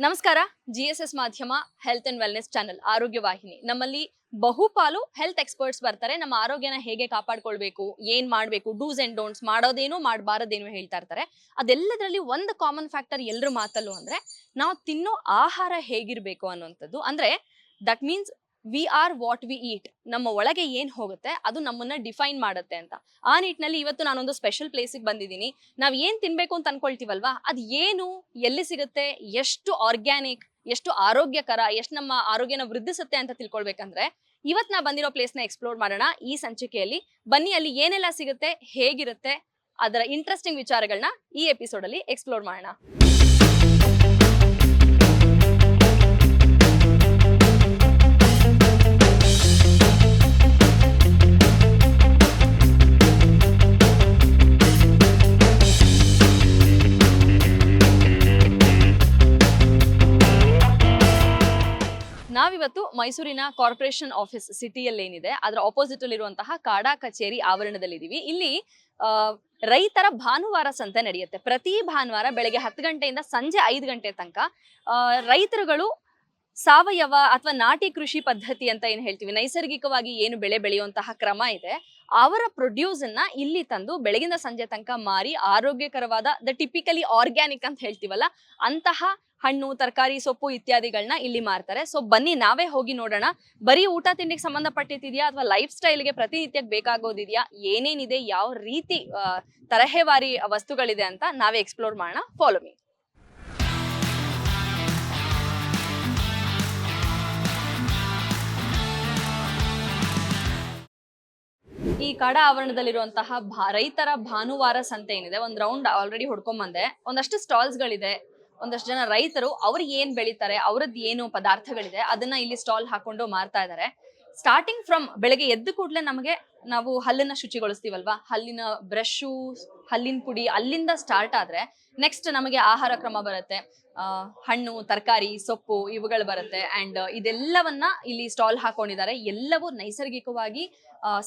ನಮಸ್ಕಾರ G S S ಮಾಧ್ಯಮ health and wellness channel ಆರೋಗ್ಯ ವಾಹಿನಿ. ನಮ್ಮಲ್ಲಿ ಬಹುಪಾಲು ಹೆಲ್ತ್ ಎಕ್ಸ್ಪರ್ಟ್ಸ್ ಬರ್ತಾರೆ. ನಮ್ಮ ಆರೋಗ್ಯನ ಹೇಗೆ ಕಾಪಾಡ್ಕೊಳ್ಬೇಕು, ಏನ್ ಮಾಡ್ಬೇಕು ಡೂಸ್ ಅಂಡ್ ಡೋಂಟ್ಸ್ ಮಾಡೋದೇನು ಮಾಡಬಾರದೇನು ಹೇಳ್ತಾ ಇರ್ತಾರೆ. ಅದೆಲ್ಲದರಲ್ಲಿ ಒಂದು ಕಾಮನ್ ಫ್ಯಾಕ್ಟರ್ ಎಲ್ಲರ ಮಾತಲ್ಲೂ ಅಂದ್ರೆ, ನಾವು ತಿನ್ನೋ ಆಹಾರ ಹೇಗಿರ್ಬೇಕು ಅನ್ನುವಂಥದ್ದು. ಅಂದ್ರೆ that means we are what we eat ನಮ್ಮ ಒಳಗೆ ಏನ್ ಹೋಗುತ್ತೆ, ಅದು ನಮ್ಮನ್ನ ಡಿಫೈನ್ ಮಾಡುತ್ತೆ ಅಂತ. ಆ ನಿಟ್ಟಿನಲ್ಲಿ ಇವತ್ತು ನಾನೊಂದು ಸ್ಪೆಷಲ್ ಪ್ಲೇಸಿಗೆ ಬಂದಿದ್ದೀನಿ. ನಾವ್ ಏನ್ ತಿನ್ಬೇಕು ಅಂತ ಅನ್ಕೊಳ್ತೀವಲ್ವಾ? ಅದ್ ಏನು, ಎಲ್ಲಿ ಸಿಗುತ್ತೆ, ಎಷ್ಟು ಆರ್ಗ್ಯಾನಿಕ್ ಎಷ್ಟು ಆರೋಗ್ಯಕರ, ಎಷ್ಟು ನಮ್ಮ ಆರೋಗ್ಯನ ವೃದ್ಧಿಸುತ್ತೆ ಅಂತ ತಿಳ್ಕೊಳ್ಬೇಕಂದ್ರೆ ಇವತ್ತು ನಾ ಬಂದಿರೋ ಪ್ಲೇಸ್ನ ಎಕ್ಸ್ಪ್ಲೋರ್ ಮಾಡೋಣ ಈ ಸಂಚಿಕೆಯಲ್ಲಿ. ಬನ್ನಿ, ಅಲ್ಲಿ ಏನೆಲ್ಲ ಸಿಗುತ್ತೆ, ಹೇಗಿರುತ್ತೆ, ಅದರ ಇಂಟ್ರೆಸ್ಟಿಂಗ್ ವಿಚಾರಗಳನ್ನ ಈ ಎಪಿಸೋಡ್ ಅಲ್ಲಿ ಎಕ್ಸ್ಪ್ಲೋರ್ ಮಾಡೋಣ. ನಾವಿವತ್ತು ಮೈಸೂರಿನ ಕಾರ್ಪೊರೇಷನ್ ಆಫೀಸ್ ಸಿಟಿಯಲ್ಲಿ ಏನಿದೆ ಅದರ ಆಪೋಸಿಟ್ ಅಲ್ಲಿ ಇರುವಂತಹ ಕಾಡಾ ಕಚೇರಿ ಆವರಣದಲ್ಲಿದ್ದೀವಿ. ಇಲ್ಲಿ ರೈತರ ಭಾನುವಾರ ಸಂತೆ ನಡೆಯುತ್ತೆ. ಪ್ರತಿ ಭಾನುವಾರ ಬೆಳಗ್ಗೆ ಹತ್ತು ಗಂಟೆಯಿಂದ ಸಂಜೆ ಐದು ಗಂಟೆ ತನಕ ರೈತರುಗಳು ಸಾವಯವ ಅಥವಾ ನಾಟಿ ಕೃಷಿ ಪದ್ಧತಿ ಅಂತ ಏನ್ ಹೇಳ್ತೀವಿ? ನೈಸರ್ಗಿಕವಾಗಿ ಏನು ಬೆಳೆ ಬೆಳೆಯುವಂತಹ ಕ್ರಮ ಇದೆ. ಅವರ ಪ್ರೊಡ್ಯೂಸ್ ಅನ್ನ ಇಲ್ಲಿ ತಂದು ಬೆಳಗಿನ ಸಂಜೆ ತನಕ ಮಾರಿ ಆರೋಗ್ಯಕರವಾದ ದ ಟಿಪಿಕಲಿ ಆರ್ಗ್ಯಾನಿಕ್ ಅಂತ ಹೇಳ್ತೀವಲ್ಲ, ಅಂತಹ ಹಣ್ಣು, ತರಕಾರಿ, ಸೊಪ್ಪು ಇತ್ಯಾದಿಗಳನ್ನ ಇಲ್ಲಿ ಮಾರ್ತಾರೆ. ಸೊ ಬನ್ನಿ, ನಾವೇ ಹೋಗಿ ನೋಡೋಣ. ಬರೀ ಊಟ ತಿಂಡಿಗೆ ಸಂಬಂಧಪಟ್ಟಿದ್ಯಾ ಅಥವಾ ಲೈಫ್ ಸ್ಟೈಲ್ಗೆ ಪ್ರತಿನಿತ್ಯಕ್ಕೆ ಬೇಕಾಗೋದಿದೆಯಾ? ಏನೇನಿದೆ? ಯಾವ ರೀತಿ ತರಹೇವಾರಿ ವಸ್ತುಗಳಿದೆ ಅಂತ ನಾವೇ ಎಕ್ಸ್ಪ್ಲೋರ್ ಮಾಡೋಣ. ಫಾಲೋ ಮೀ ಈ ಕಡ ಆವರಣದಲ್ಲಿರುವಂತಹ ರೈತರ ಭಾನುವಾರ ಸಂತೆ ಏನಿದೆ, ಒಂದ್ ರೌಂಡ್ ಆಲ್ರೆಡಿ ಹೊಡ್ಕೊಂಡ್ ಬಂದೆ. ಒಂದಷ್ಟು ಸ್ಟಾಲ್ಸ್ ಗಳಿದೆ. ಒಂದಷ್ಟು ಜನ ರೈತರು ಅವ್ರಿಗೆ ಏನ್ ಬೆಳಿತಾರೆ, ಅವ್ರದ್ದು ಏನು ಪದಾರ್ಥಗಳಿದೆ, ಅದನ್ನ ಇಲ್ಲಿ ಸ್ಟಾಲ್ ಹಾಕೊಂಡು ಮಾರ್ತಾ ಇದ್ದಾರೆ ಸ್ಟಾರ್ಟಿಂಗ್ ಫ್ರಮ್ ಬೆಳಗ್ಗೆ ಎದ್ದು ಕೂಡಲೇ ನಮಗೆ ನಾವು ಹಲ್ಲನ್ನ ಶುಚಿಗೊಳಿಸ್ತೀವಲ್ವಾ? ಹಲ್ಲಿನ ಬ್ರಷು ಹಲ್ಲಿನ ಪುಡಿ ಅಲ್ಲಿಂದ ಸ್ಟಾರ್ಟ್ ಆದ್ರೆ ನೆಕ್ಸ್ಟ್ ನಮಗೆ ಆಹಾರ ಕ್ರಮ ಬರುತ್ತೆ. ಹಣ್ಣು, ತರಕಾರಿ, ಸೊಪ್ಪು ಇವುಗಳು ಬರುತ್ತೆ. ಅಂಡ್ ಇದೆಲ್ಲವನ್ನ ಇಲ್ಲಿ ಸ್ಟಾಲ್ ಹಾಕೊಂಡಿದ್ದಾರೆ. ಎಲ್ಲವೂ ನೈಸರ್ಗಿಕವಾಗಿ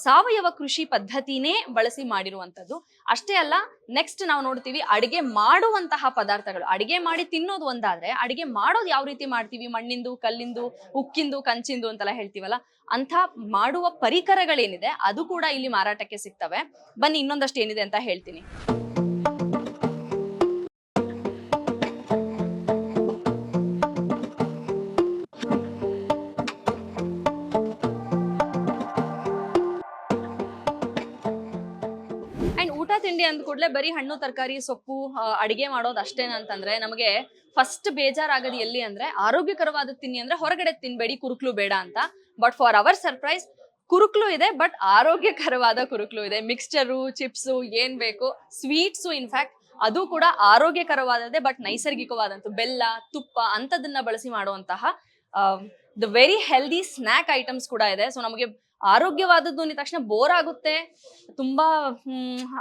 ಸಾವಯವ ಕೃಷಿ ಪದ್ಧತಿನೇ ಬಳಸಿ ಮಾಡಿರುವಂತದ್ದು ಅಷ್ಟೇ ಅಲ್ಲ ನೆಕ್ಸ್ಟ್ ನಾವು ನೋಡ್ತೀವಿ ಅಡಿಗೆ ಮಾಡುವಂತಹ ಪದಾರ್ಥಗಳು. ಅಡಿಗೆ ಮಾಡಿ ತಿನ್ನೋದು ಒಂದಾದ್ರೆ ಅಡಿಗೆ ಮಾಡೋದು ಯಾವ ರೀತಿ ಮಾಡ್ತೀವಿ? ಮಣ್ಣಿಂದು, ಕಲ್ಲಿಂದು, ಉಕ್ಕಿಂದು, ಕಂಚಿಂದು ಅಂತೆಲ್ಲ ಹೇಳ್ತೀವಲ್ಲ ಅಂತ ಮಾಡುವ ಪರಿಕರಗಳೇನಿದೆ, ಅದು ಕೂಡ ಇಲ್ಲಿ ಮಾರಾಟಕ್ಕೆ ಸಿಗ್ತವೆ. ಬನ್ನಿ, ಇನ್ನೊಂದಷ್ಟು ಏನಿದೆ ಅಂತ ಹೇಳ್ತೀನಿ. ತಿಂಡಿ ಅಂದ ಕೂಡಲೇ ಬರೀ ಹಣ್ಣು, ತರಕಾರಿ, ಸೊಪ್ಪು ಅಡಿಗೆ ಮಾಡೋದು ಅಷ್ಟೇನಂತಂದ್ರೆ ನಮಗೆ ಫಸ್ಟ್ ಬೇಜಾರಾಗೋದು ಎಲ್ಲಿ ಅಂದ್ರೆ ಆರೋಗ್ಯಕರವಾದ ತಿನ್ನಿ ಅಂದ್ರೆ ಹೊರಗಡೆ ತಿನ್ಬೇಡಿ, ಕುರುಕ್ಲು ಬೇಡ ಅಂತ. ಬಟ್ ಫಾರ್ ಅವರ್ ಸರ್ಪ್ರೈಸ್ ಕುರುಕ್ಲು ಇದೆ ಬಟ್ ಆರೋಗ್ಯಕರವಾದ ಕುರುಕ್ಲು ಇದೆ. ಮಿಕ್ಸ್ಚರು ಚಿಪ್ಸು ಏನ್ ಬೇಕು ಸ್ವೀಟ್ಸು ಇನ್ಫ್ಯಾಕ್ಟ್ ಅದು ಕೂಡ ಆರೋಗ್ಯಕರವಾದದ್ದೇ ಬಟ್ ನೈಸರ್ಗಿಕವಾದಂಥ ಬೆಲ್ಲ, ತುಪ್ಪ ಅಂತದನ್ನ ಬಳಸಿ ಮಾಡುವಂತಹ the very healthy snack items ಕೂಡ ಇದೆ. ಸೊ ನಮಗೆ ಆರೋಗ್ಯವಾದದ್ದು ಅಂದ ತಕ್ಷಣ ಬೋರ್ ಆಗುತ್ತೆ. ತುಂಬಾ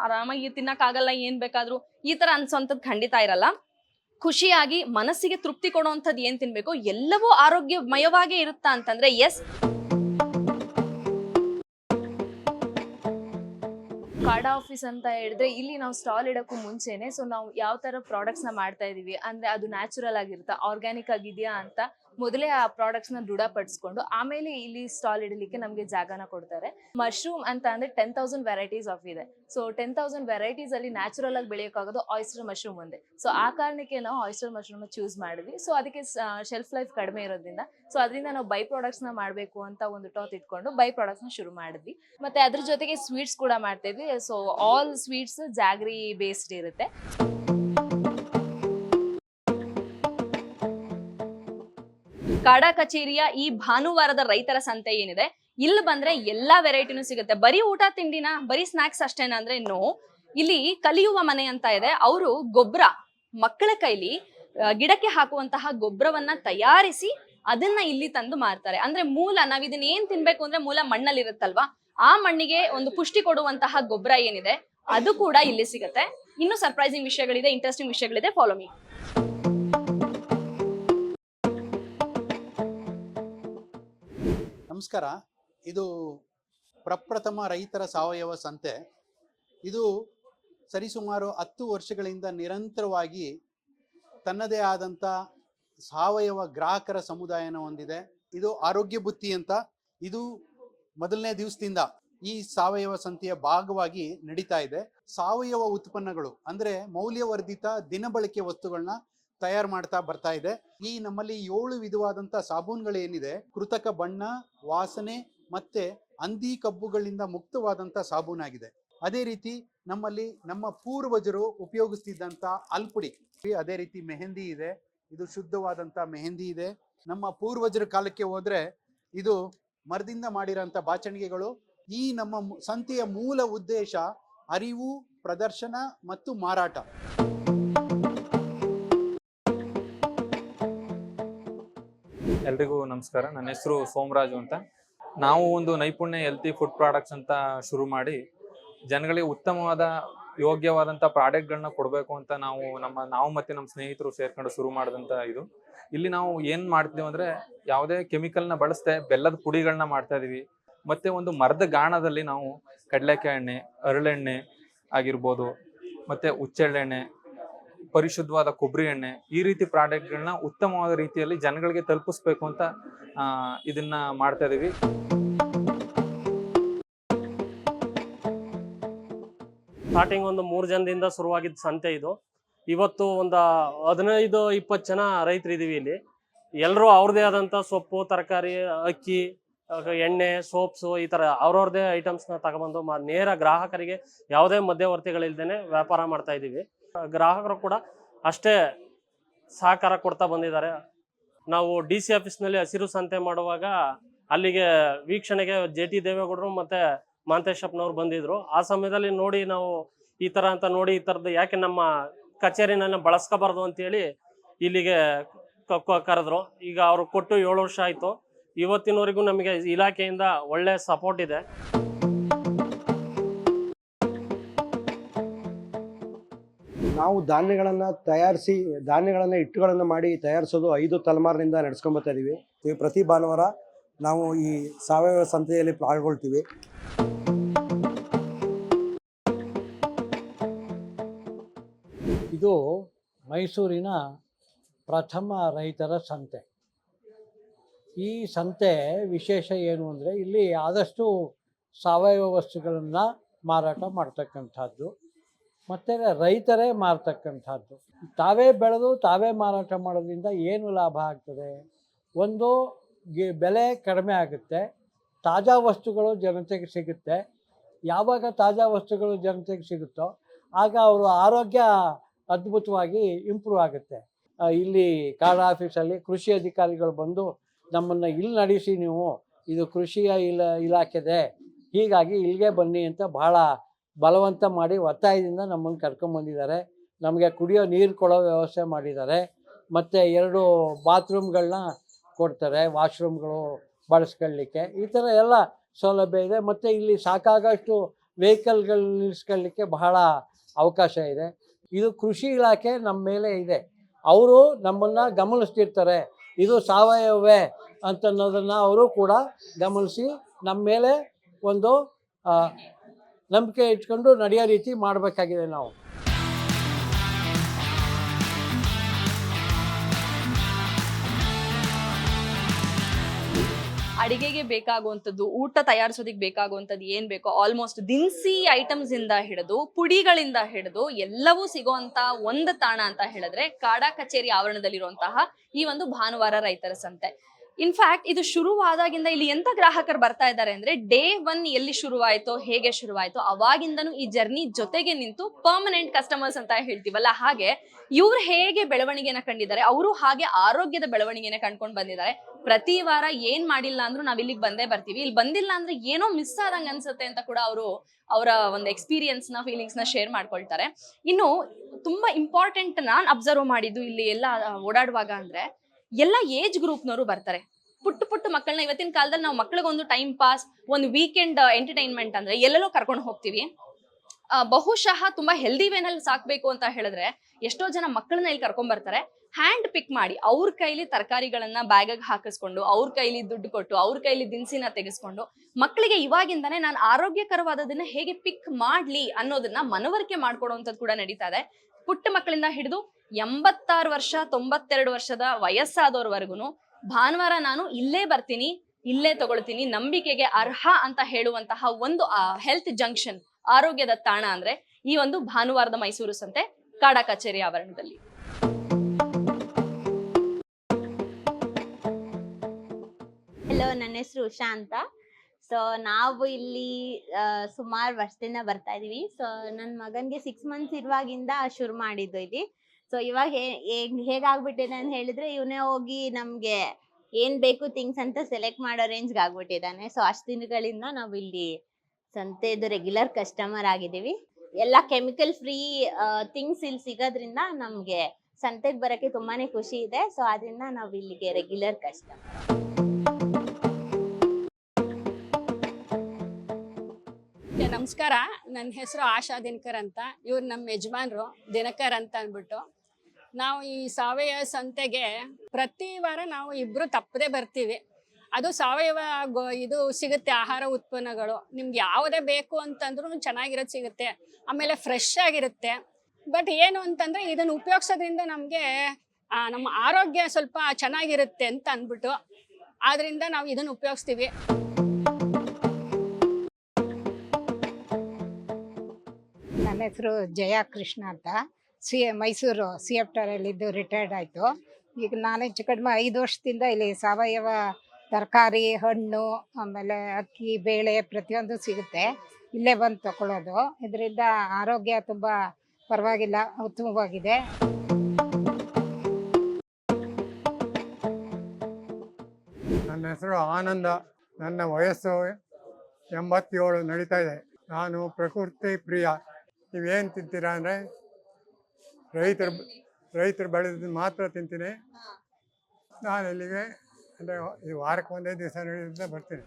ಆರಾಮಾಗಿ ತಿನ್ನಕ್ಕಾಗಲ್ಲ, ಏನ್ ಬೇಕಾದ್ರೂ, ಈ ತರ ಅನ್ಸೋಂಥದ್ದು ಖಂಡಿತ ಇರಲ್ಲ. ಖುಷಿಯಾಗಿ ಮನಸ್ಸಿಗೆ ತೃಪ್ತಿ ಕೊಡುವಂಥದ್ದು ಏನ್ ತಿನ್ಬೇಕು, ಎಲ್ಲವೂ ಆರೋಗ್ಯಮಯವಾಗೇ ಇರುತ್ತಾ ಅಂತಂದ್ರೆ ಎಸ್ ಕಾಡಾ ಆಫೀಸ್ ಅಂತ ಹೇಳಿದ್ರೆ ಇಲ್ಲಿ ನಾವು ಸ್ಟಾಲ್ ಇಡೋಕ್ಕೂ ಮುಂಚೆನೆ ಸೊ ನಾವು ಯಾವ ತರ ಪ್ರಾಡಕ್ಟ್ಸ್ನ ಮಾಡ್ತಾ ಇದೀವಿ, ಅಂದ್ರೆ ಅದು ನ್ಯಾಚುರಲ್ ಆಗಿರುತ್ತಾ ಆರ್ಗ್ಯಾನಿಕ್ ಆಗಿದೆಯಾ ಅಂತ ಮೊದಲೇ ಆ ಪ್ರಾಡಕ್ಟ್ಸ್ನ ದೃಢಪಡಿಸ್ಕೊಂಡು ಆಮೇಲೆ ಇಲ್ಲಿ ಸ್ಟಾಲ್ ಇಡಲಿಕ್ಕೆ ನಮಗೆ ಜಾಗನ ಕೊಡ್ತಾರೆ. ಮಶ್ರೂಮ್ ಅಂತ ಅಂದ್ರೆ ಟೆನ್ ತೌಸಂಡ್ ವೆರೈಟೀಸ್ ಆಫ್ ಇದೆ. ಸೊ ಟೆನ್ ತೌಸಂಡ್ ವೆರೈಟೀಸ್ ಅಲ್ಲಿ ನ್ಯಾಚುರಲ್ ಆಗಿ ಬೆಳೆಯೋಕ್ಕಾಗೋದು ಆಯಿಸ್ಟರ್ ಮಶ್ರೂಮ್ ಒಂದೇ. ಸೊ ಆ ಕಾರಣಕ್ಕೆ ನಾವು ಆಯಿಸ್ಟರ್ ಮಶ್ರೂಮ್ ಚೂಸ್ ಮಾಡಿದ್ವಿ. ಸೊ ಅದಕ್ಕೆ ಶೆಲ್ಫ್ ಲೈಫ್ ಕಡಿಮೆ ಇರೋದ್ರಿಂದ. ಸೊ ಅದರಿಂದ ನಾವು ಬೈ ಪ್ರಾಡಕ್ಟ್ಸ್ನ ಮಾಡಬೇಕು ಅಂತ ಒಂದು ಟಾತ್ ಇಟ್ಕೊಂಡು ಬೈ ಪ್ರಾಡಕ್ಟ್ಸ್ನ ಶುರು ಮಾಡಿದ್ವಿ. ಮತ್ತೆ ಅದ್ರ ಜೊತೆಗೆ ಸ್ವೀಟ್ಸ್ ಕೂಡ ಮಾಡ್ತಾ ಇದ್ವಿ. So all sweets jaggery based ಇರುತ್ತೆ. ಕಾಡಾ ಕಚೇರಿಯ ಈ ಭಾನುವಾರದ ರೈತರ ಸಂತೆ ಏನಿದೆ? ಇಲ್ಲಿ ಬಂದ್ರೆ ಎಲ್ಲಾ ವೆರೈಟಿನೂ ಸಿಗುತ್ತೆ. ಬರೀ ಊಟ, ತಿಂಡಿನ, ಬರೀ ಸ್ನಾಕ್ಸ್ ಅಷ್ಟೇನಾ ಅಂದ್ರೆ ನೋ ಇಲ್ಲಿ ಕಲಿಯುವ ಮನೆ ಅಂತ ಇದೆ. ಅವರು ಗೊಬ್ಬರ ಮಕ್ಕಳ ಕೈಲಿ ಗಿಡಕ್ಕೆ ಹಾಕುವಂತಹ ಗೊಬ್ಬರವನ್ನ ತಯಾರಿಸಿ ಅದನ್ನ ಇಲ್ಲಿ ತಂದು ಮಾರ್ತಾರೆ. ಅಂದ್ರೆ ಮೂಲ, ನಾವ್ ಇದನ್ನ ಏನ್ ತಿನ್ಬೇಕು ಅಂದ್ರೆ ಮೂಲ ಮಣ್ಣಲ್ಲಿ ಇರುತ್ತಲ್ವಾ ಆ ಮಣ್ಣಿಗೆ ಒಂದು ಪುಷ್ಟಿ ಕೊಡುವಂತಹ ಗೊಬ್ಬರ ಏನಿದೆ, ಅದು ಕೂಡ ಇಲ್ಲಿ ಸಿಗುತ್ತೆ. ಇನ್ನು ಸರ್ಪ್ರೈಸಿಂಗ್ ವಿಷಯಗಳಿದೆ ಇಂಟ್ರೆಸ್ಟಿಂಗ್ ವಿಷಯಗಳಿದೆ. ಫಾಲೋ ಮೀ ನಮಸ್ಕಾರ. ಇದು ಪ್ರಪ್ರಥಮ ರೈತರ ಸಾವಯವ ಸಂತೆ. ಇದು ಸರಿಸುಮಾರು ಹತ್ತು ವರ್ಷಗಳಿಂದ ನಿರಂತರವಾಗಿ ತನ್ನದೇ ಆದಂಥ ಸಾವಯವ ಗ್ರಾಹಕರ ಸಮುದಾಯನ ಹೊಂದಿದೆ. ಇದು ಆರೋಗ್ಯ ಬುತ್ತಿ ಅಂತ ಇದು ಮೊದಲನೇ ದಿವಸದಿಂದ ಈ ಸಾವಯವ ಸಂತೆಯ ಭಾಗವಾಗಿ ನಡೀತಾ ಇದೆ. ಸಾವಯವ ಉತ್ಪನ್ನಗಳು ಅಂದರೆ ಮೌಲ್ಯವರ್ಧಿತ ದಿನಬಳಕೆ ವಸ್ತುಗಳನ್ನ ತಯಾರು ಮಾಡ್ತಾ ಬರ್ತಾ ಇದೆ. ಈ ನಮ್ಮಲ್ಲಿ ಏಳು ವಿಧವಾದಂತ ಸಾಬೂನ್ಗಳು ಏನಿದೆ ಕೃತಕ ಬಣ್ಣ, ವಾಸನೆ ಮತ್ತೆ ಹಂದಿ ಕಬ್ಬುಗಳಿಂದ ಮುಕ್ತವಾದಂತ ಸಾಬೂನಾಗಿದೆ. ಅದೇ ರೀತಿ ನಮ್ಮಲ್ಲಿ ನಮ್ಮ ಪೂರ್ವಜರು ಉಪಯೋಗಿಸ್ತಿದ್ದಂತ ಅಲ್ಪುಡಿ, ಅದೇ ರೀತಿ ಮೆಹಂದಿ ಇದೆ, ಇದು ಶುದ್ಧವಾದಂತ ಮೆಹಂದಿ ಇದೆ. ನಮ್ಮ ಪೂರ್ವಜರ ಕಾಲಕ್ಕೆ ಹೋದ್ರೆ ಇದು ಮರದಿಂದ ಮಾಡಿರೋಂಥ ಬಾಚಣಿಗೆಗಳು. ಈ ನಮ್ಮ ಸಂತೆಯ ಮೂಲ ಉದ್ದೇಶ ಅರಿವು, ಪ್ರದರ್ಶನ ಮತ್ತು ಮಾರಾಟ. ಎಲ್ರಿಗೂ ನಮಸ್ಕಾರ. ನನ್ನ ಹೆಸರು ಸೋಮರಾಜು ಅಂತ. ನಾವು ಒಂದು ನೈಪುಣ್ಯ ಹೆಲ್ತಿ ಫುಡ್ ಪ್ರಾಡಕ್ಟ್ಸ್ ಅಂತ ಶುರು ಮಾಡಿ, ಜನಗಳಿಗೆ ಉತ್ತಮವಾದ ಯೋಗ್ಯವಾದಂಥ ಪ್ರಾಡಕ್ಟ್ಗಳನ್ನ ಕೊಡಬೇಕು ಅಂತ ನಾವು ನಮ್ಮ, ನಾವು ಮತ್ತು ನಮ್ಮ ಸ್ನೇಹಿತರು ಸೇರ್ಕೊಂಡು ಶುರು ಮಾಡಿದಂಥ ಇದು. ಇಲ್ಲಿ ನಾವು ಏನು ಮಾಡ್ತೀವಿ ಅಂದರೆ, ಯಾವುದೇ ಕೆಮಿಕಲ್ನ ಬಳಸದೆ ಬೆಲ್ಲದ ಪುಡಿಗಳನ್ನ ಮಾಡ್ತಾ ಇದ್ದೀವಿ ಮತ್ತು ಒಂದು ಮರದ ಗಾಣದಲ್ಲಿ ನಾವು ಕಡಲೆಕಾಯಿ ಎಣ್ಣೆ, ಅರಳೆಣ್ಣೆ ಆಗಿರ್ಬೋದು, ಮತ್ತು ಹುಚ್ಚೆಳ್ಳೆಣ್ಣೆ ಪರಿಶುದ್ಧವಾದ ಕೊಬ್ಬರಿ ಎಣ್ಣೆ ಈ ರೀತಿ ಪ್ರಾಡಕ್ಟ್ಗಳನ್ನ ಉತ್ತಮವಾದ ರೀತಿಯಲ್ಲಿ ಜನಗಳಿಗೆ ತಲುಪಿಸ್ಬೇಕು ಅಂತ ಇದನ್ನ ಮಾಡ್ತಾ ಇದೀವಿ. ಸ್ಟಾರ್ಟಿಂಗ್ ಒಂದು ಮೂರು ಜನದಿಂದ ಶುರುವಾಗಿದ್ದ ಸಂತೆ ಇದು. ಇವತ್ತು ಒಂದು ಹದಿನೈದು, ಇಪ್ಪತ್ತು ಜನ ರೈತರು ಇದೀವಿ ಇಲ್ಲಿ. ಎಲ್ಲರೂ ಅವ್ರದೇ ಆದಂಥ ಸೊಪ್ಪು, ತರಕಾರಿ, ಅಕ್ಕಿ ಎಣ್ಣೆ, ಸೋಪ್ಸು ಈ ಥರ ಅವ್ರವ್ರದೇ ಐಟಮ್ಸ್ನ ತಗೊಬಂದು ಮ- ನೇರ ಗ್ರಾಹಕರಿಗೆ ಯಾವುದೇ ಮಧ್ಯವರ್ತಿಗಳಿಲ್ದೇನೆ ವ್ಯಾಪಾರ ಮಾಡ್ತಾ ಇದ್ದೀವಿ ಗ್ರಾಹಕರು ಕೂಡ ಅಷ್ಟೇ ಸಹಕಾರ ಕೊಡ್ತಾ ಬಂದಿದ್ದಾರೆ. ನಾವು ಡಿ ಸಿ ಆಫೀಸ್ನಲ್ಲಿ ಹಸಿರು ಸಂತೆ ಮಾಡುವಾಗ ಅಲ್ಲಿಗೆ ವೀಕ್ಷಣೆಗೆ ಜೆ ಟಿ ದೇವೇಗೌಡರು ಮತ್ತು ಮಾಂತೇಶಪ್ಪನವ್ರು ಬಂದಿದ್ರು. ಆ ಸಮಯದಲ್ಲಿ ನೋಡಿ ನಾವು ಈ ಥರ ಅಂತ ನೋಡಿ ಈ ಥರದ್ದು ಯಾಕೆ ನಮ್ಮ ಕಚೇರಿನ ಬಳಸ್ಕೋಬಾರ್ದು ಅಂತೇಳಿ ಇಲ್ಲಿಗೆ ಕರೆದ್ರು. ಈಗ ಅವರು ಕೊಟ್ಟು ಏಳು ವರ್ಷ ಆಯಿತು. ಇವತ್ತಿನವರೆಗೂ ನಮಗೆ ಇಲಾಖೆಯಿಂದ ಒಳ್ಳೆಯ ಸಪೋರ್ಟ್ ಇದೆ. ನಾವು ಧಾನ್ಯಗಳನ್ನು ತಯಾರಿಸಿ, ಧಾನ್ಯಗಳನ್ನು ಹಿಟ್ಟುಗಳನ್ನು ಮಾಡಿ ತಯಾರಿಸೋದು ಐದು ತಲೆಮಾರಿನಿಂದ ನಡೆಸ್ಕೊಂಬತ್ತಾ ಇದ್ದೀವಿ ಈ ಪ್ರತಿ ಭಾನುವಾರ ನಾವು ಈ ಸಾವಯವ ಸಂತೆಯಲ್ಲಿ ಪಾಲ್ಗೊಳ್ತೀವಿ. ಇದು ಮೈಸೂರಿನ ಪ್ರಥಮ ರೈತರ ಸಂತೆ. ಈ ಸಂತೆ ವಿಶೇಷ ಏನು ಅಂದರೆ ಇಲ್ಲಿ ಆದಷ್ಟು ಸಾವಯವ ವಸ್ತುಗಳನ್ನು ಮಾರಾಟ ಮಾಡ್ತಕ್ಕಂಥದ್ದು. ಮತ್ತು ರೈತರೇ ಮಾರತಕ್ಕಂಥದ್ದು. ತಾವೇ ಬೆಳೆದು ತಾವೇ ಮಾರಾಟ ಮಾಡೋದ್ರಿಂದ ಏನು ಲಾಭ ಆಗ್ತದೆ? ಒಂದು ಬೆಲೆ ಕಡಿಮೆ ಆಗುತ್ತೆ. ತಾಜಾ ವಸ್ತುಗಳು ಜನತೆಗೆ ಸಿಗುತ್ತೆ. ಯಾವಾಗ ತಾಜಾ ವಸ್ತುಗಳು ಜನತೆಗೆ ಸಿಗುತ್ತೋ, ಆಗ ಅವರು ಆರೋಗ್ಯ ಅದ್ಭುತವಾಗಿ ಇಂಪ್ರೂವ್ ಆಗುತ್ತೆ. ಇಲ್ಲಿ ಕಾರ್ಡ್ ಆಫೀಸಲ್ಲಿ ಕೃಷಿ ಅಧಿಕಾರಿಗಳು ಬಂದು ನಮ್ಮನ್ನು ಇಲ್ಲಿ ನಡೆಸಿ ನೀವು, ಇದು ಕೃಷಿಯ ಇಲ, ಇಲಾಖೆದೆ, ಹೀಗಾಗಿ ಇಲ್ಲಿಗೆ ಬನ್ನಿ ಅಂತ ಬಹಳ ಬಲವಂತ ಮಾಡಿ ಒತ್ತಾಯದಿಂದ ನಮ್ಮನ್ನು ಕರ್ಕೊಂಬಂದಿದ್ದಾರೆ ನಮಗೆ ಕುಡಿಯೋ ನೀರು ಕೊಡೋ ವ್ಯವಸ್ಥೆ ಮಾಡಿದ್ದಾರೆ. ಮತ್ತು ಎರಡು ಬಾತ್ರೂಮ್ಗಳನ್ನ ಕೊಡ್ತಾರೆ, ವಾಶ್ರೂಮ್ಗಳು ಬಳಸ್ಕೊಳ್ಳಿಕ್ಕೆ ಈ ಥರ ಎಲ್ಲ ಸೌಲಭ್ಯ ಇದೆ. ಮತ್ತು ಇಲ್ಲಿ ಸಾಕಾಗಷ್ಟು ವೆಹಿಕಲ್ಗಳು ನಿಲ್ಲಿಸ್ಕೊಳ್ಳಿಕ್ಕೆ ಬಹಳ ಅವಕಾಶ ಇದೆ. ಇದು ಕೃಷಿ ಇಲಾಖೆ ನಮ್ಮ ಮೇಲೆ ಇದೆ. ಅವರು ನಮ್ಮನ್ನು ಗಮನಿಸ್ತಿರ್ತಾರೆ. ಇದು ಸಾವಯವೇ ಅಂತನ್ನೋದನ್ನು ಅವರು ಕೂಡ ಗಮನಿಸಿ ನಮ್ಮ ಮೇಲೆ ಒಂದು ನಂಬಿಕೆ ಇಟ್ಕೊಂಡು ನಡೆಯೋ ರೀತಿ ಮಾಡಬೇಕಾಗಿದೆ ನಾವು. ಅಡಿಗೆಗೆ ಬೇಕಾಗುವಂಥದ್ದು, ಊಟ ತಯಾರಿಸೋದಕ್ಕೆ ಬೇಕಾಗುವಂಥದ್ದು ಏನ್ ಬೇಕೋ ಆಲ್ಮೋಸ್ಟ್ ದಿನಸಿ ಐಟಮ್ಸ್ ಇಂದ ಹಿಡಿದು, ಪುಡಿಗಳಿಂದ ಹಿಡಿದು ಎಲ್ಲವೂ ಸಿಗುವಂತ ಒಂದು ತಾಣ ಅಂತ ಹೇಳಿದ್ರೆ ಕಾಡಾ ಕಚೇರಿ ಆವರಣದಲ್ಲಿರುವಂತಹ ಈ ಒಂದು ಭಾನುವಾರ ರೈತರ ಸಂತೆ. ಇನ್ಫ್ಯಾಕ್ಟ್ ಇದು ಶುರುವಾದಾಗಿಂದ ಇಲ್ಲಿ ಎಂತ ಗ್ರಾಹಕರು ಬರ್ತಾ ಇದ್ದಾರೆ ಅಂದ್ರೆ ಡೇ ಒನ್ ಎಲ್ಲಿ ಶುರುವಾಯ್ತೋ, ಹೇಗೆ ಶುರುವಾಯ್ತೋ, ಅವಾಗಿಂದನೂ ಈ ಜರ್ನಿ ಜೊತೆಗೆ ನಿಂತು ಪರ್ಮನೆಂಟ್ ಕಸ್ಟಮರ್ಸ್ ಅಂತ ಹೇಳ್ತೀವಲ್ಲ, ಹಾಗೆ ಇವ್ರು ಹೇಗೆ ಬೆಳವಣಿಗೆನ ಕಂಡಿದ್ದಾರೆ, ಅವರು ಹಾಗೆ ಆರೋಗ್ಯದ ಬೆಳವಣಿಗೆನ ಕಂಡ್ಕೊಂಡು ಬಂದಿದ್ದಾರೆ. ಪ್ರತಿ ವಾರ ಏನ್ ಮಾಡಿಲ್ಲ ಅಂದ್ರೂ ನಾವ್ ಇಲ್ಲಿಗೆ ಬಂದೇ ಬರ್ತೀವಿ. ಇಲ್ಲಿ ಬಂದಿಲ್ಲ ಅಂದ್ರೆ ಏನೋ ಮಿಸ್ ಆದಂಗ ಅನ್ಸುತ್ತೆ ಅಂತ ಕೂಡ ಅವರು ಅವರ ಒಂದು ಎಕ್ಸ್ಪೀರಿಯನ್ಸ್ನ ಫೀಲಿಂಗ್ಸ್ನ ಶೇರ್ ಮಾಡ್ಕೊಳ್ತಾರೆ. ಇನ್ನು ತುಂಬಾ ಇಂಪಾರ್ಟೆಂಟ್ ನಾನ್ ಅಬ್ಸರ್ವ್ ಮಾಡಿದ್ದು ಇಲ್ಲಿ ಎಲ್ಲ ಓಡಾಡುವಾಗ ಅಂದ್ರೆ ಎಲ್ಲ ಏಜ್ ಗ್ರೂಪ್ನವರು ಬರ್ತಾರೆ. ಪುಟ್ಟ ಪುಟ್ಟ ಮಕ್ಕಳನ್ನ ಇವತ್ತಿನ ಕಾಲದಲ್ಲಿ ನಾವು ಮಕ್ಳಿಗೊಂದು ಟೈಮ್ ಪಾಸ್ ಒಂದು ವೀಕೆಂಡ್ ಎಂಟರ್ಟೈನ್ಮೆಂಟ್ ಅಂದ್ರೆ ಎಲ್ಲೆಲ್ಲೋ ಕರ್ಕೊಂಡು ಹೋಗ್ತೀವಿ. ಬಹುಶಃ ತುಂಬಾ ಹೆಲ್ದಿ ವೇನಲ್ಲಿ ಸಾಕ್ಬೇಕು ಅಂತ ಹೇಳಿದ್ರೆ ಎಷ್ಟೋ ಜನ ಮಕ್ಕಳನ್ನ ಇಲ್ಲಿ ಕರ್ಕೊಂಡ್ ಬರ್ತಾರೆ. ಹ್ಯಾಂಡ್ ಪಿಕ್ ಮಾಡಿ ಅವ್ರ ಕೈಲಿ ತರಕಾರಿಗಳನ್ನ ಬ್ಯಾಗ್ ಹಾಕಿಸ್ಕೊಂಡು, ಅವ್ರ ಕೈಲಿ ದುಡ್ಡು ಕೊಟ್ಟು, ಅವ್ರ ಕೈಲಿ ದಿನಸಿನ ತೆಗೆಸ್ಕೊಂಡು ಮಕ್ಕಳಿಗೆ ಇವಾಗಿಂದಾನೆ ನಾನು ಆರೋಗ್ಯಕರವಾದದನ್ನ ಹೇಗೆ ಪಿಕ್ ಮಾಡ್ಲಿ ಅನ್ನೋದನ್ನ ಮನವರಿಕೆ ಮಾಡ್ಕೊಡುವಂಥದ್ದು ಕೂಡ ನಡೀತಾ ಇದೆ. ಪುಟ್ಟ ಮಕ್ಕಳಿಂದ ಹಿಡಿದು ಎಂಬತ್ತಾರು ವರ್ಷ, ತೊಂಬತ್ತೆರಡು ವರ್ಷದ ವಯಸ್ಸಾದವ್ರವರೆಗೂ ಭಾನುವಾರ ನಾನು ಇಲ್ಲೇ ಬರ್ತೀನಿ, ಇಲ್ಲೇ ತಗೊಳ್ತೀನಿ, ನಂಬಿಕೆಗೆ ಅರ್ಹ ಅಂತ ಹೇಳುವಂತಹ ಒಂದು ಹೆಲ್ತ್ ಜಂಕ್ಷನ್ ಆರೋಗ್ಯದ ತಾಣ ಅಂದ್ರೆ ಈ ಒಂದು ಭಾನುವಾರದ ಮೈಸೂರು ಸಂತೆ ಕಾಡಾ ಕಚೇರಿ ಆವರಣದಲ್ಲಿ. ಹಲೋ ನನ್ನ ಹೆಸರು ಉಷಾ ಅಂತ. ಸೊ ನಾವು ಇಲ್ಲಿ ಸುಮಾರು ವರ್ಷದಿಂದ ಬರ್ತಾ ಇದೀವಿ. ಸೊ ನನ್ನ ಮಗನಿಗೆ ಸಿಕ್ಸ್ ಮಂತ್ಸ್ ಇರುವಾಗಿಂದ ಶುರು ಮಾಡಿದ್ದು ಇಲ್ಲಿ. ಸೊ ಇವಾಗ ಹೇಗ್ ಹೇಗಾಗ್ಬಿಟ್ಟಿದೆ ಅಂತ ಹೇಳಿದ್ರೆ ಇವನೇ ಹೋಗಿ ನಮ್ಗೆ ಏನ್ ಬೇಕು ಥಿಂಗ್ಸ್ ಅಂತ ಸೆಲೆಕ್ಟ್ ಮಾಡೋ ರೇಂಜ್ಗೆ ಆಗ್ಬಿಟ್ಟಿದ್ದಾನೆ. ಸೊ ಅಷ್ಟು ದಿನಗಳಿಂದ ನಾವು ಇಲ್ಲಿ ಸಂತೆದು ರೆಗ್ಯುಲರ್ ಕಸ್ಟಮರ್ ಆಗಿದ್ದೀವಿ. ಎಲ್ಲ ಕೆಮಿಕಲ್ ಫ್ರೀ ಥಿಂಗ್ಸ್ ಇಲ್ಲಿ ಸಿಗೋದ್ರಿಂದ ನಮಗೆ ಸಂತೆಗೆ ಬರಕ್ಕೆ ತುಂಬಾನೇ ಖುಷಿ ಇದೆ. ಸೊ ಅದರಿಂದ ನಾವು ಇಲ್ಲಿಗೆ ರೆಗ್ಯುಲರ್ ಕಸ್ಟಮರ್ ನಮಸ್ಕಾರ. ನನ್ನ ಹೆಸರು ಆಶಾ ದಿನಕರ್ ಅಂತ. ಇವ್ರು ನಮ್ಮ ಯಜಮಾನ್ರು ದಿನಕರ್ ಅಂತ ಅಂದ್ಬಿಟ್ಟು. ನಾವು ಈ ಸಾವಯವ ಸಂತೆಗೆ ಪ್ರತಿ ವಾರ ನಾವು ಇಬ್ರು ತಪ್ಪದೆ ಬರ್ತೀವಿ. ಅದು ಸಾವಯವ ಇದು ಸಿಗುತ್ತೆ ಆಹಾರ ಉತ್ಪನ್ನಗಳು. ನಿಮ್ಗೆ ಯಾವುದೇ ಬೇಕು ಅಂತಂದ್ರೂ ಚೆನ್ನಾಗಿರೋದು ಸಿಗುತ್ತೆ. ಆಮೇಲೆ ಫ್ರೆಶ್ ಆಗಿರುತ್ತೆ. ಬಟ್ ಏನು ಅಂತಂದ್ರೆ ಇದನ್ನು ಉಪಯೋಗಿಸೋದ್ರಿಂದ ನಮಗೆ ನಮ್ಮ ಆರೋಗ್ಯ ಸ್ವಲ್ಪ ಚೆನ್ನಾಗಿರುತ್ತೆ ಅಂತ ಅಂದ್ಬಿಟ್ಟು ಆದ್ರಿಂದ ನಾವು ಇದನ್ನು ಉಪಯೋಗಿಸ್ತೀವಿ. ನನ್ನ ಹೆಸರು ಜಯಾ ಕೃಷ್ಣ ಅಂತ. ಸಿ ಮೈಸೂರು ಸಿ ಎಫ್ ಟಾರಲ್ಲಿದ್ದು ರಿಟೈರ್ಡ್ ಆಯಿತು. ಈಗ ನಾನು ಕಡಿಮೆ ಐದು ವರ್ಷದಿಂದ ಇಲ್ಲಿ ಸಾವಯವ ತರಕಾರಿ, ಹಣ್ಣು, ಆಮೇಲೆ ಅಕ್ಕಿ, ಬೇಳೆ ಪ್ರತಿಯೊಂದು ಸಿಗುತ್ತೆ. ಇಲ್ಲೇ ಬಂದು ತಗೊಳ್ಳೋದು ಇದರಿಂದ ಆರೋಗ್ಯ ತುಂಬ ಪರವಾಗಿಲ್ಲ, ಉತ್ತಮವಾಗಿದೆ. ನನ್ನ ಹೆಸರು ಆನಂದ. ನನ್ನ ವಯಸ್ಸು ಎಂಬತ್ತೇಳು ನಡೀತಾ ಇದೆ. ನಾನು ಪ್ರಕೃತಿ ಪ್ರಿಯ. ನೀವೇನು ತಿಂತೀರಾ ಅಂದರೆ ರೈತರು ರೈತರು ಬೆಳೆದ ಮಾತ್ರ ತಿಂತೀನಿ. ನಾನು ಇಲ್ಲಿಗೆ ಅಂದರೆ ಈ ವಾರಕ್ಕೆ ಒಂದೇ ದಿವಸ ನಡೆಯೋದ್ರಿಂದ ಬರ್ತೀನಿ.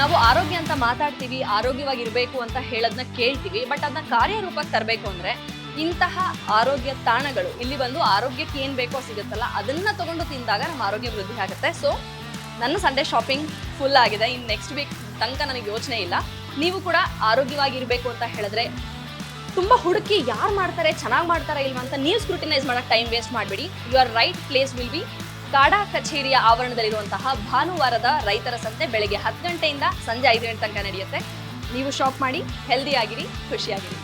ನಾವು ಆರೋಗ್ಯ ಅಂತ ಮಾತಾಡ್ತೀವಿ ಆರೋಗ್ಯವಾಗಿರ್ಬೇಕು ಅಂತ ಹೇಳೋದನ್ನ ಕೇಳ್ತೀವಿ ಬಟ್ ಅದನ್ನ ಕಾರ್ಯರೂಪಕ್ಕೆ ತರಬೇಕು ಅಂದ್ರೆ ಇಂತಹ ಆರೋಗ್ಯ ತಾಣಗಳು ಇಲ್ಲಿ ಬಂದು ಆರೋಗ್ಯಕ್ಕೆ ಏನು ಬೇಕೋ ಸಿಗುತ್ತಲ್ಲ ಅದನ್ನ ತಗೊಂಡು ತಿಂದಾಗ ನಮ್ಮ ಆರೋಗ್ಯ ವೃದ್ಧಿ ಆಗುತ್ತೆ. ಸೊ ನನ್ನ ಸಂಡೇ ಶಾಪಿಂಗ್ ಫುಲ್ ಆಗಿದೆ. ಇನ್ನು ನೆಕ್ಸ್ಟ್ ವೀಕ್ ತನಕ ನನಗೆ ಯೋಚನೆ ಇಲ್ಲ. ನೀವು ಕೂಡ ಆರೋಗ್ಯವಾಗಿರಬೇಕು ಅಂತ ಹೇಳಿದ್ರೆ ತುಂಬ ಹುಡುಕಿ ಯಾರು ಮಾಡ್ತಾರೆ, ಚೆನ್ನಾಗಿ ಮಾಡ್ತಾರೆ ಇಲ್ವಾ ಅಂತ ನೀವು ಸ್ಕ್ರೂಟಿನೈಸ್ ಮಾಡೋಕ್ಕೆ ಟೈಮ್ ವೇಸ್ಟ್ ಮಾಡಬೇಡಿ. Your right place will be CADA ಕಚೇರಿಯ ಆವರಣದಲ್ಲಿರುವಂತಹ ಭಾನುವಾರದ ರೈತರ ಸಂತೆ ಬೆಳಗ್ಗೆ ಹತ್ತು ಗಂಟೆಯಿಂದ ಸಂಜೆ ಐದು ಗಂಟೆ ತನಕ ನಡೆಯುತ್ತೆ. ನೀವು ಶಾಪ್ ಮಾಡಿ ಹೆಲ್ದಿ ಆಗಿರಿ, ಖುಷಿಯಾಗಿರಿ.